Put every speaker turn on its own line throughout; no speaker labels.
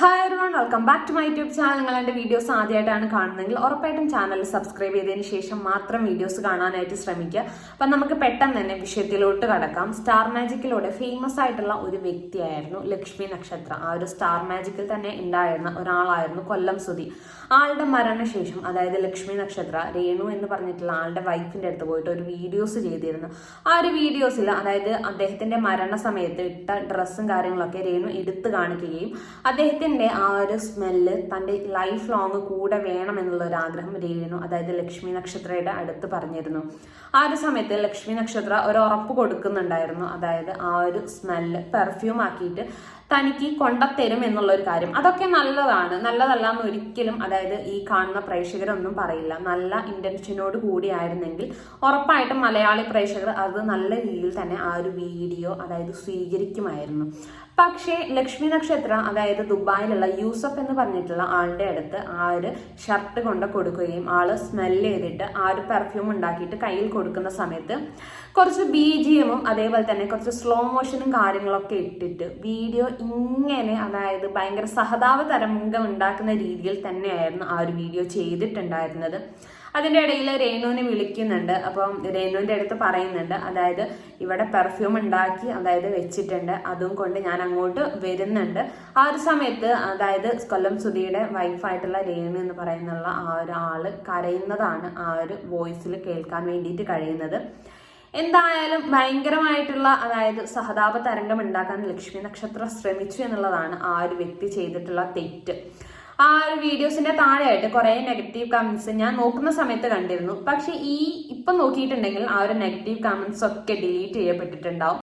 Hi everyone welcome back to my YouTube channel നിങ്ങൾ എന്റെ videos ആദ്യമായിട്ടാണ് കാണുന്നതെങ്കിൽ ഉറപ്പായിട്ടും ചാനൽ സബ്സ്ക്രൈബ് ചെയ്തതിന് ശേഷം മാത്രം വീഡിയോസ് കാണാനായിട്ട് ശ്രമിക്കുക. അപ്പം നമുക്ക് പെട്ടെന്ന് തന്നെ വിഷയത്തിലോട്ട് കടക്കാം. സ്റ്റാർ മാജിക്കിലൂടെ ഫേമസ് ആയിട്ടുള്ള ഒരു വ്യക്തിയായിരുന്നു ലക്ഷ്മി നക്ഷത്ര. ആ ഒരു സ്റ്റാർ മാജിക്കിൽ തന്നെ ഉണ്ടായിരുന്ന ഒരാളായിരുന്നു കൊല്ലം സുധി. ആളുടെ മരണശേഷം അതായത് ലക്ഷ്മി നക്ഷത്ര രേണു എന്ന് പറഞ്ഞിട്ടുള്ള ആളുടെ വൈഫിന്റെ അടുത്ത് പോയിട്ട് ഒരു വീഡിയോസ് ചെയ്തിരുന്നു. ആ ഒരു വീഡിയോസിൽ അതായത് അദ്ദേഹത്തിന്റെ മരണസമയത്ത് ഇട്ട ഡ്രസ്സും കാര്യങ്ങളൊക്കെ രേണു എടുത്തു കാണിക്കുകയും അദ്ദേഹത്തിന്റെ ആ ഒരു സ്മെല്ല് തന്റെ ലൈഫ് ലോങ് കൂടെ വേണം എന്നുള്ള ഒരു ആഗ്രഹം രേണു അതായത് ലക്ഷ്മി നക്ഷത്രയുടെ അടുത്ത് പറഞ്ഞിരുന്നു. ആ ഒരു സമയത്ത് ലക്ഷ്മി നക്ഷത്ര ഒരു ഉറപ്പ് കൊടുക്കുന്നുണ്ടായിരുന്നു. അതായത് ആ ഒരു സ്മെല്ല് പെർഫ്യൂം ആക്കിയിട്ട് തനിക്ക് കൊണ്ടത്തരും എന്നുള്ള ഒരു കാര്യം. അതൊക്കെ നല്ലതാണ്. നല്ലതല്ല എന്ന് ഒരിക്കലും അതായത് ഈ കാണുന്ന പ്രേക്ഷകരൊന്നും പറയില്ല. നല്ല ഇന്റൻഷനോട് കൂടിയായിരുന്നെങ്കിൽ ഉറപ്പായിട്ടും മലയാളി പ്രേക്ഷകർ അത് നല്ല രീതിയിൽ തന്നെ ആ ഒരു വീഡിയോ അതായത് സ്വീകരിക്കുമായിരുന്നു. പക്ഷേ ലക്ഷ്മി നക്ഷത്ര അതായത് ദുബായിലുള്ള യൂസഫ് എന്ന് പറഞ്ഞിട്ടുള്ള ആളുടെ അടുത്ത് ആ ഒരു ഷർട്ട് കൊണ്ട് കൊടുക്കുകയും ആൾ സ്മെല്ല് ചെയ്തിട്ട് ആ ഒരു പെർഫ്യൂം ഉണ്ടാക്കിയിട്ട് കയ്യിൽ കൊടുക്കുന്ന സമയത്ത് കുറച്ച് ബി ജി എമ്മും അതേപോലെ തന്നെ കുറച്ച് സ്ലോ മോഷനും കാര്യങ്ങളൊക്കെ ഇട്ടിട്ട് വീഡിയോ ഇങ്ങനെ അതായത് ഭയങ്കര സഹതാപ തരംഗം ഉണ്ടാക്കുന്ന രീതിയിൽ തന്നെയായിരുന്നു ആ ഒരു വീഡിയോ ചെയ്തിട്ടുണ്ടായിരുന്നത്. അതിന്റെ ഇടയിൽ രേണുവിനെ വിളിക്കുന്നുണ്ട്. അപ്പം രേണുവിന്റെ അടുത്ത് പറയുന്നുണ്ട്. അതായത് ഇവിടെ പെർഫ്യൂം ഉണ്ടാക്കി അതായത് വെച്ചിട്ടുണ്ട്. അതും കൊണ്ട് ഞാൻ അങ്ങോട്ട് വരുന്നുണ്ട്. ആ ഒരു സമയത്ത് അതായത് കൊല്ലം സുധിയുടെ വൈഫായിട്ടുള്ള രേണു എന്ന് പറയുന്നുള്ള ആ ഒരാൾ കരയുന്നതാണ് ആ ഒരു വോയിസിൽ കേൾക്കാൻ വേണ്ടിയിട്ട് കഴിയുന്നത്. എന്തായാലും ഭയങ്കരമായിട്ടുള്ള അതായത് സഹതാപ തരംഗം ഉണ്ടാക്കാൻ ലക്ഷ്മി നക്ഷത്രം ശ്രമിച്ചു എന്നുള്ളതാണ് ആ ഒരു വ്യക്തി ചെയ്തിട്ടുള്ള തെറ്റ്. ആ ഒരു വീഡിയോസിന്റെ താഴെയായിട്ട് കുറേ നെഗറ്റീവ് കമന്റ്സ് ഞാൻ നോക്കുന്ന സമയത്ത് കണ്ടിരുന്നു. പക്ഷെ ഈ ഇപ്പം നോക്കിയിട്ടുണ്ടെങ്കിൽ ആ ഒരു നെഗറ്റീവ് കമന്റ്സ് ഒക്കെ ഡിലീറ്റ് ചെയ്യപ്പെട്ടിട്ടുണ്ടാവും.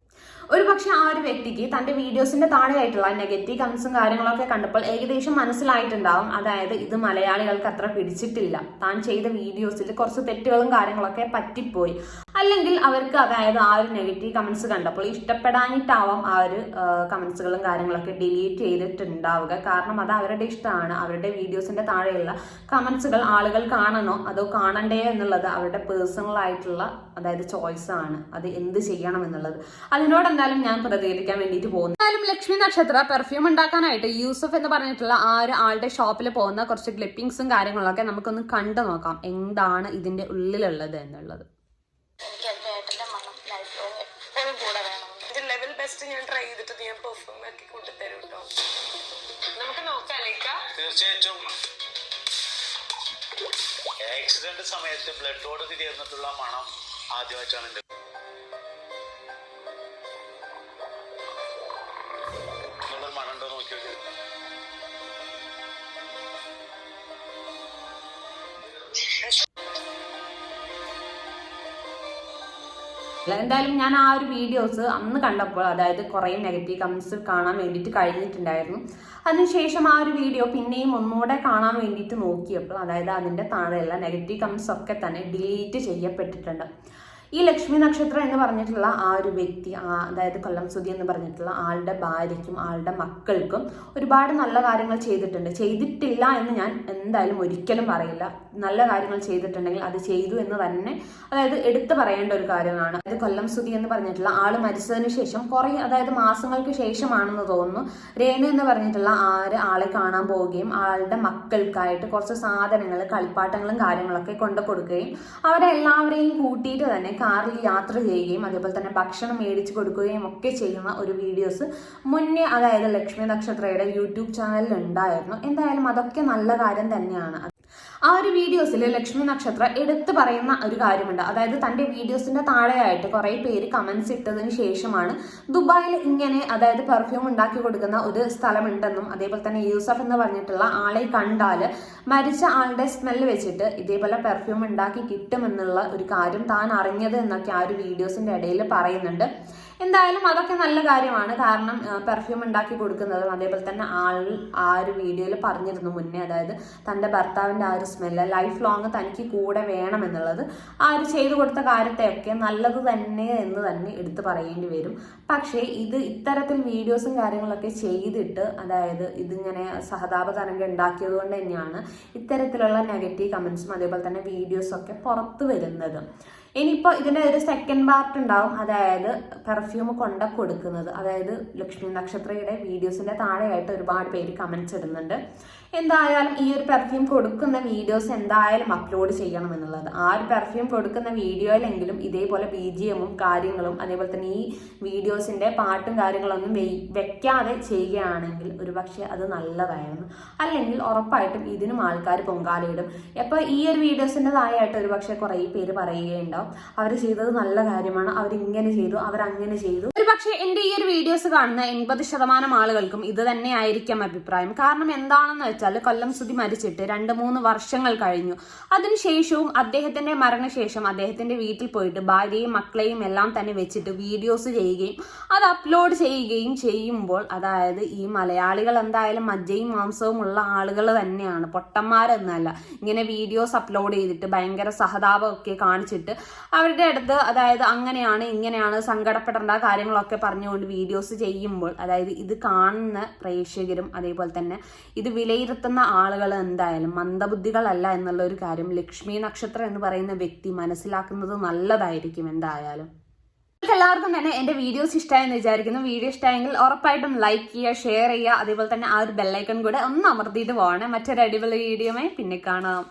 ഒരു പക്ഷെ ആ ഒരു വ്യക്തിക്ക് തന്റെ വീഡിയോസിന്റെ താഴെയായിട്ടുള്ള നെഗറ്റീവ് കമന്റ്സും കാര്യങ്ങളൊക്കെ കണ്ടപ്പോൾ ഏകദേശം മനസ്സിലായിട്ടുണ്ടാവും. അതായത് ഇത് മലയാളികൾക്ക് അത്ര പിടിച്ചിട്ടില്ല. താൻ ചെയ്ത വീഡിയോസിൽ കുറച്ച് തെറ്റുകളും കാര്യങ്ങളൊക്കെ പറ്റിപ്പോയി. അല്ലെങ്കിൽ അവർക്ക് അതായത് ആ ഒരു നെഗറ്റീവ് കമൻസ് കണ്ടപ്പോൾ ഇഷ്ടപ്പെടാനിട്ടാവാം ആ ഒരു കമൻസുകളും കാര്യങ്ങളൊക്കെ ഡിലീറ്റ് ചെയ്തിട്ടുണ്ടാവുക. കാരണം അത് അവരുടെ ഇഷ്ടമാണ്. അവരുടെ വീഡിയോസിന്റെ താഴെയുള്ള കമൻസുകൾ ആളുകൾ കാണണോ? അതോ കാണണ്ടേ എന്നുള്ളത് അവരുടെ പേഴ്സണൽ ആയിട്ടുള്ള അതായത് ചോയ്സ് ആണ്. അത് എന്ത് ചെയ്യണം എന്നുള്ളത്. അതിനോട് എന്തായാലും ഞാൻ പ്രതികരിക്കാൻ വേണ്ടിട്ട് പോകുന്നു. എന്തായാലും ലക്ഷ്മി നക്ഷത്ര പെർഫ്യൂം ഉണ്ടാക്കാനായിട്ട് യൂസഫ് എന്ന് പറഞ്ഞിട്ടുള്ള ആ ഒരു ആളുടെ ഷോപ്പിൽ പോകുന്ന കുറച്ച് ക്ലിപ്പിംഗ്സും കാര്യങ്ങളൊക്കെ നമുക്കൊന്ന് കണ്ടു നോക്കാം. എന്താണ് ഇതിന്റെ ഉള്ളിലുള്ളത് എന്നുള്ളത്.
എനിക്ക് എന്റെ ഏട്ടന്റെ മണം ലൈഫ് ലോങ് എപ്പോഴും കൂടെ വേണം.
ഇത് ലെവൽ ബെസ്റ്റ് ഞാൻ ട്രൈ ചെയ്തിട്ട് ഞാൻ പെർഫോം ആക്കി കൊണ്ടുതരും കേട്ടോ നമുക്ക് നോക്കാം
തീർച്ചയായിട്ടും. ആക്സിഡന്റ് സമയത്ത് ബ്ലഡോട് തിരിയുന്നിട്ടുള്ള മണം ആദ്യമായിട്ടാണ് എന്റെ നിങ്ങളൊരു മണം ഉണ്ടോ നോക്കി
അല്ല, എന്തായാലും ഞാൻ ആ ഒരു വീഡിയോസ് അന്ന് കണ്ടപ്പോൾ അതായത് കുറേ നെഗറ്റീവ് കമൻസ് കാണാൻ വേണ്ടിയിട്ട് കഴിഞ്ഞിട്ടുണ്ടായിരുന്നു. അതിനുശേഷം ആ ഒരു വീഡിയോ പിന്നെയും ഒന്നുകൂടെ കാണാൻ വേണ്ടിയിട്ട് നോക്കിയപ്പോൾ അതായത് അതിന്റെ താഴെയുള്ള നെഗറ്റീവ് കമൻസ് ഒക്കെ തന്നെ ഡിലീറ്റ് ചെയ്യപ്പെട്ടിട്ടുണ്ട്. ഈ ലക്ഷ്മി നക്ഷത്രം എന്ന് പറഞ്ഞിട്ടുള്ള ആ ഒരു വ്യക്തി ആ അതായത് കൊല്ലം സുധി എന്ന് പറഞ്ഞിട്ടുള്ള ആളുടെ ഭാര്യയ്ക്കും ആളുടെ മക്കൾക്കും ഒരുപാട് നല്ല കാര്യങ്ങൾ ചെയ്തിട്ടുണ്ട്. ചെയ്തിട്ടില്ല എന്ന് ഞാൻ എന്തായാലും ഒരിക്കലും പറയില്ല. നല്ല കാര്യങ്ങൾ ചെയ്തിട്ടുണ്ടെങ്കിൽ അത് ചെയ്തു എന്ന് തന്നെ അതായത് എടുത്തു പറയേണ്ട ഒരു കാര്യമാണ്. അതായത് കൊല്ലം സുധി എന്ന് പറഞ്ഞിട്ടുള്ള ആൾ മരിച്ചതിന് ശേഷം കുറെ അതായത് മാസങ്ങൾക്ക് ശേഷമാണെന്ന് തോന്നുന്നു. രേണു എന്ന് പറഞ്ഞിട്ടുള്ള ആര് ആളെ കാണാൻ പോവുകയും ആളുടെ മക്കൾക്കായിട്ട് കുറച്ച് സാധനങ്ങൾ കളിപ്പാട്ടങ്ങളും കാര്യങ്ങളൊക്കെ കൊണ്ടു കൊടുക്കുകയും അവരെ എല്ലാവരെയും കൂട്ടിയിട്ട് തന്നെ കാറിൽ യാത്ര ചെയ്യുകയും അതേപോലെ തന്നെ ഭക്ഷണം മേടിച്ചു കൊടുക്കുകയും ഒക്കെ ചെയ്യുന്ന ഒരു വീഡിയോസ് മുന്നേ അതായത് ലക്ഷ്മി നക്ഷത്രയുടെ യൂട്യൂബ് ചാനലിൽ ഉണ്ടായിരുന്നു. എന്തായാലും അതൊക്കെ നല്ല കാര്യം തന്നെയാണ്. ആ ഒരു വീഡിയോസിൽ ലക്ഷ്മി നക്ഷത്ര എടുത്തു പറയുന്ന ഒരു കാര്യമുണ്ട്. അതായത് തന്റെ വീഡിയോസിന്റെ താഴെയായിട്ട് കുറേ പേര് കമൻസ് ഇട്ടതിന് ശേഷമാണ് ദുബായിൽ ഇങ്ങനെ അതായത് പെർഫ്യൂം ഉണ്ടാക്കി കൊടുക്കുന്ന ഒരു സ്ഥലമുണ്ടെന്നും അതേപോലെ തന്നെ യൂസഫ് എന്ന് പറഞ്ഞിട്ടുള്ള ആളെ കണ്ടാൽ മരിച്ച ആളുടെ സ്മെല്ല് വെച്ചിട്ട് ഇതേപോലെ പെർഫ്യൂം ഉണ്ടാക്കി കിട്ടുമെന്നുള്ള ഒരു കാര്യം താൻ അറിഞ്ഞത് എന്നൊക്കെ ആ ഒരു വീഡിയോസിന്റെ ഇടയിൽ പറയുന്നുണ്ട്. എന്തായാലും അതൊക്കെ നല്ല കാര്യമാണ്. കാരണം പെർഫ്യൂം ഉണ്ടാക്കി കൊടുക്കുന്നതും അതേപോലെ തന്നെ ആൾ ആ ഒരു വീഡിയോയിൽ പറഞ്ഞിരുന്നു മുന്നേ. അതായത് തന്റെ ഭർത്താവിന്റെ ആ ഒരു സ്മെല്ല് ലൈഫ് ലോങ് തനിക്ക് കൂടെ വേണം എന്നുള്ളത്. ആ ഒരു ചെയ്തു കൊടുത്ത കാര്യത്തെയൊക്കെ നല്ലത് തന്നെ എന്ന് തന്നെ എടുത്തു പറയേണ്ടി വരും. പക്ഷേ ഇത് ഇത്തരത്തിൽ വീഡിയോസും കാര്യങ്ങളൊക്കെ ചെയ്തിട്ട് അതായത് ഇതിങ്ങനെ സഹതാപ തരംഗം ഉണ്ടാക്കിയത് കൊണ്ട് തന്നെയാണ് ഇത്തരത്തിലുള്ള നെഗറ്റീവ് കമൻസും അതേപോലെ തന്നെ വീഡിയോസൊക്കെ പുറത്തു വരുന്നത്. ഇനിയിപ്പോൾ ഇതിന്റെ ഒരു സെക്കൻഡ് പാർട്ട് ഉണ്ടാവും. അതായത് പെർഫ്യൂം കൊണ്ട കൊടുക്കുന്നത്. അതായത് ലക്ഷ്മി നക്ഷത്രയുടെ വീഡിയോസിന്റെ താഴെയായിട്ട് ഒരുപാട് പേര് കമൻസ് ഇടുന്നുണ്ട്. എന്തായാലും ഈ ഒരു പെർഫ്യൂം കൊടുക്കുന്ന വീഡിയോസ് എന്തായാലും അപ്ലോഡ് ചെയ്യണം എന്നുള്ളത്. ആ ഒരു പെർഫ്യൂം കൊടുക്കുന്ന വീഡിയോയിലെങ്കിലും ഇതേപോലെ ബി ജി എമ്മും കാര്യങ്ങളും അതേപോലെ തന്നെ ഈ വീഡിയോസിന്റെ പാട്ടും കാര്യങ്ങളൊന്നും വെക്കാതെ ചെയ്യുകയാണെങ്കിൽ ഒരുപക്ഷെ അത് നല്ലതായിരുന്നു. അല്ലെങ്കിൽ ഉറപ്പായിട്ടും ഇതിനും ആൾക്കാർ പൊങ്കാലയിടും. അപ്പോൾ ഈ ഒരു വീഡിയോസിന്റെ താഴെയായിട്ട് ഒരുപക്ഷെ കുറേ പേര് പറയുകയുണ്ടാവും. അവർ ചെയ്തത് നല്ല കാര്യമാണ്. അവരിങ്ങനെ ചെയ്തു അവർ അങ്ങനെ ചെയ്തു. ഒരു പക്ഷേ എന്റെ ഈ ഒരു വീഡിയോസ് കാണുന്ന എൺപത് ശതമാനം ആളുകൾക്കും ഇത് തന്നെ ആയിരിക്കാം അഭിപ്രായം. കാരണം എന്താണെന്ന് വെച്ചാൽ കൊല്ലം സുതി മരിച്ചിട്ട് രണ്ട് മൂന്ന് വർഷങ്ങൾ കഴിഞ്ഞു. അതിനുശേഷവും അദ്ദേഹത്തിന്റെ മരണശേഷം അദ്ദേഹത്തിന്റെ വീട്ടിൽ പോയിട്ട് ഭാര്യയും മക്കളെയും എല്ലാം തന്നെ വെച്ചിട്ട് വീഡിയോസ് ചെയ്യുകയും അത് അപ്ലോഡ് ചെയ്യുകയും ചെയ്യുമ്പോൾ അതായത് ഈ മലയാളികൾ എന്തായാലും മജ്ജയും മാംസവും ഉള്ള ആളുകൾ തന്നെയാണ്. പൊട്ടന്മാരെന്നല്ല ഇങ്ങനെ വീഡിയോസ് അപ്ലോഡ് ചെയ്തിട്ട് ഭയങ്കര സഹതാപമൊക്കെ കാണിച്ചിട്ട് അവരുടെ അടുത്ത് അതായത് അങ്ങനെയാണ് ഇങ്ങനെയാണ് സങ്കടപ്പെടേണ്ട കാര്യങ്ങളൊക്കെ പറഞ്ഞുകൊണ്ട് വീഡിയോസ് ചെയ്യുമ്പോൾ അതായത് ഇത് കാണുന്ന പ്രേക്ഷകരും അതേപോലെ തന്നെ ഇത് വിലയിരുത്തുന്ന ആളുകൾ എന്തായാലും മന്ദബുദ്ധികളല്ല എന്നുള്ള ഒരു കാര്യം ലക്ഷ്മി നക്ഷത്രം എന്ന് പറയുന്ന വ്യക്തി മനസ്സിലാക്കുന്നത് നല്ലതായിരിക്കും എന്തായാലും. എല്ലാവർക്കും തന്നെ എന്റെ വീഡിയോസ് ഇഷ്ടമായെന്ന് വിചാരിക്കുന്നു. വീഡിയോ ഇഷ്ടമായെങ്കിൽ ഉറപ്പായിട്ടും ലൈക്ക് ചെയ്യുക ഷെയർ ചെയ്യുക. അതേപോലെ തന്നെ ആ ഒരു ബെല്ലൈക്കൺ കൂടെ ഒന്ന് അമർത്തിയിട്ട് പോകണേ. മറ്റൊരു അടിപൊളി വീഡിയോമായി പിന്നെ കാണാം.